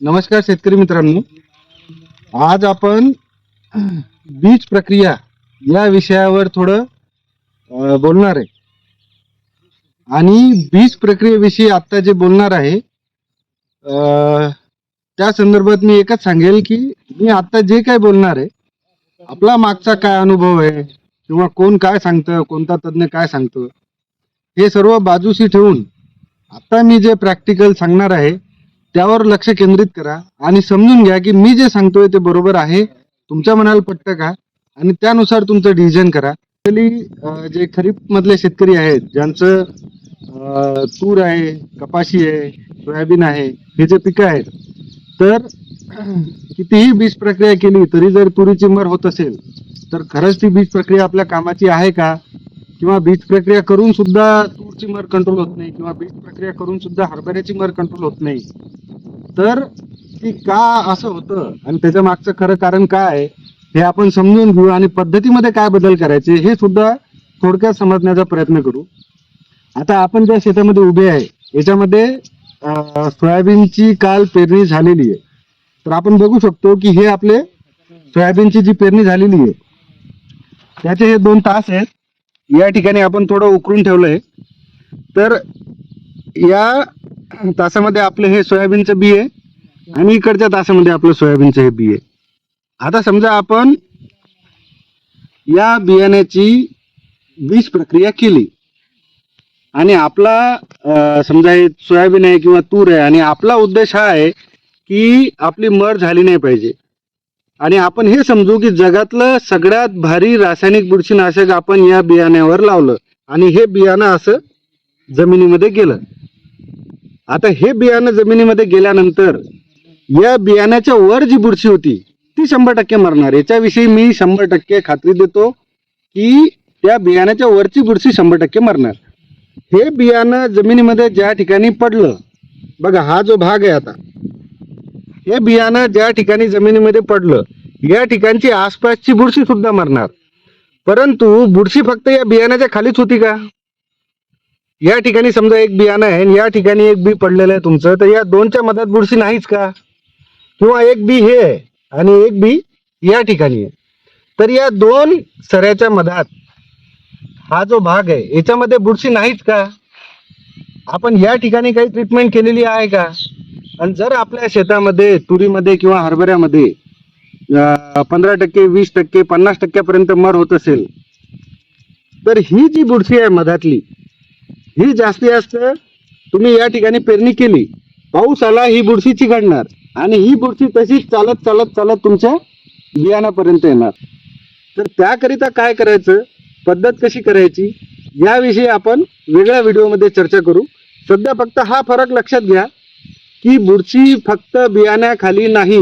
नमस्कार शेतकरी मित्रांनो. आज आपण बीज प्रक्रिया या विषयावर थोडं बोलणार आहे. आणि बीज प्रक्रियेविषयी आत्ता जे बोलणार आहे त्या संदर्भात मी एकच सांगेल की मी आत्ता जे काय बोलणार आहे आपला मागचा काय अनुभव आहे किंवा कोण काय सांगतं कोणता तज्ज्ञ काय सांगतो हे सर्व बाजूशी ठेवून आत्ता मी जे प्रॅक्टिकल सांगणार आहे त्यावर लक्ष केंद्रित करा आणि समजून घ्या की मी जे सांगतोय ते बरोबर आहे. तुमच्या मनाला पटतं का? आणि त्यानुसार तुमचं डिसिजन करा. जे खरीप मधले शेतकरी आहेत ज्यांचं तूर आहे कपाशी आहे सोयाबीन आहे हे जे पिकं आहेत तर कितीही बीज प्रक्रिया केली तरी जर तुरीची मर होत असेल तर खरंच ती बीज प्रक्रिया आपल्या कामाची आहे का? किंवा बीज प्रक्रिया करून सुद्धा तूरची मर कंट्रोल होत नाही किंवा बीज प्रक्रिया करून सुद्धा हरभऱ्याची मर कंट्रोल होत नाही तर की का असं होतं? आणि त्याच्या मागचं खरं कारण काय आहे? हे आपण समजून घेऊ आणि पद्धतीमध्ये काय बदल करायचे हे सुद्धा थोडक्यात समजण्याचा प्रयत्न करू. आता आपण ज्या शेतामध्ये उभे आहे याच्यामध्ये सोयाबीनची काल पेरणी झालेली आहे. तर आपण बघू शकतो की हे आपले सोयाबीनची जी पेरणी झालेली आहे त्याचे हे दोन तास आहेत. या ठिकाणी आपण थोडं उकरून ठेवलंय. तर या तासामध्ये आपले हे सोयाबीनचं बी आहे. आणि इकडच्या तासामध्ये आपलं सोयाबीनचं हे बी आता समजा आपण या बियाण्याची बीज प्रक्रिया केली. आणि आपला समजा हे सोयाबीन आहे किंवा तूर आहे आणि आपला उद्देश हा आहे की आपली मर झाली नाही पाहिजे. आणि आपण हे समजू की जगातलं सगळ्यात भारी रासायनिक बुरशीनाशक आपण या बियाण्यावर लावलं. आणि हे बियाणं असं जमिनीमध्ये गेलं. आता हे बियाणं जमिनीमध्ये गेल्यानंतर या बियाण्याच्या वर जी बुरशी होती ती शंभर टक्के मरणार. याच्याविषयी मी शंभर टक्के खात्री देतो की त्या बियाण्याच्या वरची बुरशी शंभर टक्के मरणार. हे बियाणं जमिनीमध्ये ज्या ठिकाणी पडलं बघा हा जो भाग आहे आता हे बियाणं ज्या ठिकाणी जमिनीमध्ये पडलं या ठिकाणची आसपासची बुरशी सुद्धा मरणार. परंतु बुरशी फक्त या बियाण्याच्या खालीच होती का? या ठिकाणी समजा एक बियाणं आहे आणि या ठिकाणी एक बी पडलेलं आहे तुमचं तर या दोनच्या मधात बुरशी नाहीच का? किंवा एक बी हे आहे आणि एक बी या ठिकाणी आहे. तर या दोन सऱ्याच्या मधात हा जो भाग आहे याच्यामध्ये बुरशी नाहीच का? आपण या ठिकाणी काही ट्रीटमेंट केलेली आहे का? आणि जर आपल्या शेतामध्ये तुरीमध्ये किंवा हरभऱ्यामध्ये पंधरा टक्के वीस टक्के पन्नास टक्क्यापर्यंत मर होत असेल तर ही जी बुरशी आहे मधातली ही जास्तीत जास्त तुम्ही या ठिकाणी पेरणी केली पाऊस आला ही बुरशी चिघडणार आणि ही बुरशी तशीच चालत चालत चालत तुमच्या बियाणापर्यंत येणार. तर त्याकरिता काय करायचं? पद्धत कशी करायची? याविषयी आपण वेगळ्या व्हिडिओमध्ये चर्चा करू. सध्या फक्त हा फरक लक्षात घ्या की बुरशी फक्त बियाण्याखाली नाही.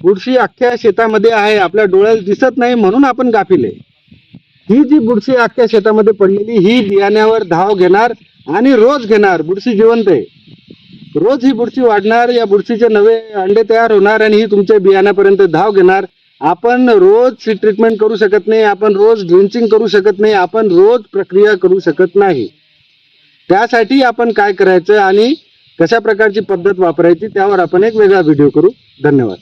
बुरशी अख्ख्या शेतामध्ये आहे आपल्या डोळ्याला दिसत नाही म्हणून आपण गाफिले ही जी बुरशी अख्ख्या शेतामध्ये पडलेली ही बियाण्यावर धाव घेणार आणि रोज घेणार. बुरशी जिवंत आहे. रोज ही बुरशी वाढणार या बुरशीचे नवे अंडे तयार होणार आणि ही तुमच्या बियाण्यापर्यंत धाव घेणार. आपण रोज ट्रीटमेंट करू शकत नाही आपण रोज ड्रिंचिंग करू शकत नाही आपण रोज प्रक्रिया करू शकत नाही. त्यासाठी आपण काय करायचं आणि कशा प्रकारची पद्धत वापरायची त्यावर आपण एक वेगळा व्हिडिओ करू. धन्यवाद.